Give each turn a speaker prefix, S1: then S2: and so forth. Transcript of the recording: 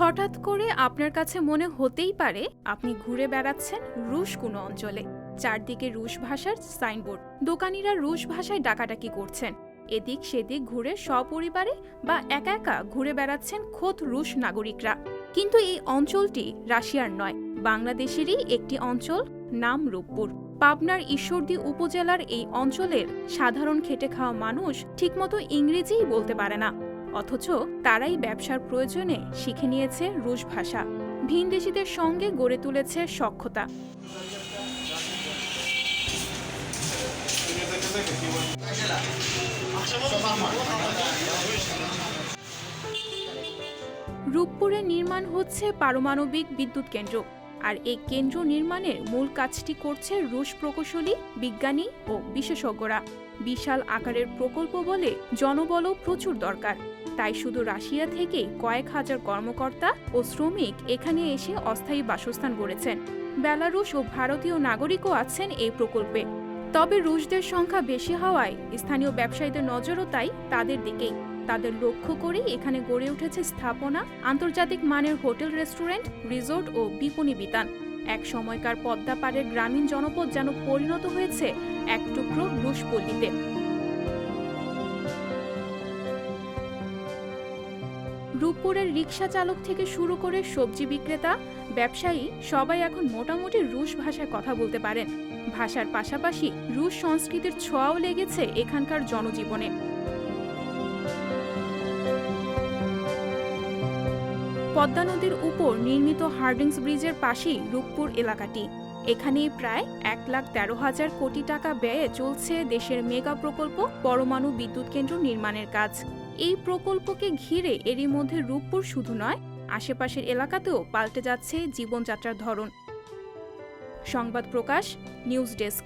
S1: হঠাৎ করে আপনার কাছে মনে হতেই পারে আপনি ঘুরে বেড়াচ্ছেন রুশ কোনো অঞ্চলে। চারদিকে রুশ ভাষার সাইনবোর্ড। দোকানিরা রুশ ভাষায় ডাকাডাকি করছেন। এদিক সেদিক ঘুরে সপরিবারে বা একা একা ঘুরে বেড়াচ্ছেন খোদ রুশ নাগরিকরা। কিন্তু এই অঞ্চলটি রাশিয়ার নয়, বাংলাদেশেরই একটি অঞ্চল, নাম রূপপুর। পাবনার ঈশ্বরদী উপজেলার এই অঞ্চলের সাধারণ খেটে খাওয়া মানুষ ঠিকমতো ইংরেজিই বলতে পারে না। অথচ তারাই ব্যবসার প্রয়োজনে শিখে নিয়েছে রুশ ভাষা। ভিনদেশিদের সঙ্গে গড়ে তুলেছে সক্ষতা রূপপুরে নির্মাণ হচ্ছে পারমাণবিক বিদ্যুৎ কেন্দ্র, আর এই কেন্দ্র নির্মাণের মূল কাজটি করছে রুশ প্রকৌশলী, বিজ্ঞানী ও বিশেষজ্ঞরা। বিশাল আকারের প্রকল্প বলে জনবলও প্রচুর দরকার। তাই শুধু রাশিয়া থেকে কয়েক হাজার কর্মকর্তা ও শ্রমিক এখানে এসে অস্থায়ী বাসস্থান গড়েছেন। বেলারুশ ও ভারতীয় নাগরিকও আছেন এই প্রকল্পে। তবে রুশদের সংখ্যা বেশি হওয়ায় স্থানীয় ব্যবসায়ীদের নজরও তাই তাদের দিকেই। তাদের লক্ষ্য করেই এখানে গড়ে উঠেছে স্থাপনা, আন্তর্জাতিক মানের হোটেল রেস্টুরেন্ট, রিসোর্ট ও বিপণী বিতান। এক সময়কার পদ্মা পাড়ের গ্রামীণ জনপদ যেন পরিণত হয়েছে এক টুকরো রুশ পল্লীতে। রূপপুরের রিক্সা চালক থেকে শুরু করে সবজি বিক্রেতা, ব্যবসায়ী সবাই এখন মোটামুটি রুশ ভাষায় কথা বলতে পারেন। ভাষার পাশাপাশি রুশ সংস্কৃতির ছোঁয়াও লেগেছে এখানকার জনজীবনে। পদ্মা নদীর উপর নির্মিত হার্ডিংস ব্রিজের পাশেই রূপপুর এলাকাটি। এখানেই প্রায় এক লাখ তেরো হাজার কোটি টাকা ব্যয়ে চলছে দেশের মেগা প্রকল্প, পরমাণু বিদ্যুৎ কেন্দ্র নির্মাণের কাজ। এই প্রকল্পকে ঘিরে এরই মধ্যে রূপপুর শুধু নয়, আশেপাশের এলাকাতেও পাল্টে যাচ্ছে জীবনযাত্রার ধরন। সংবাদ প্রকাশ, নিউজ ডেস্ক।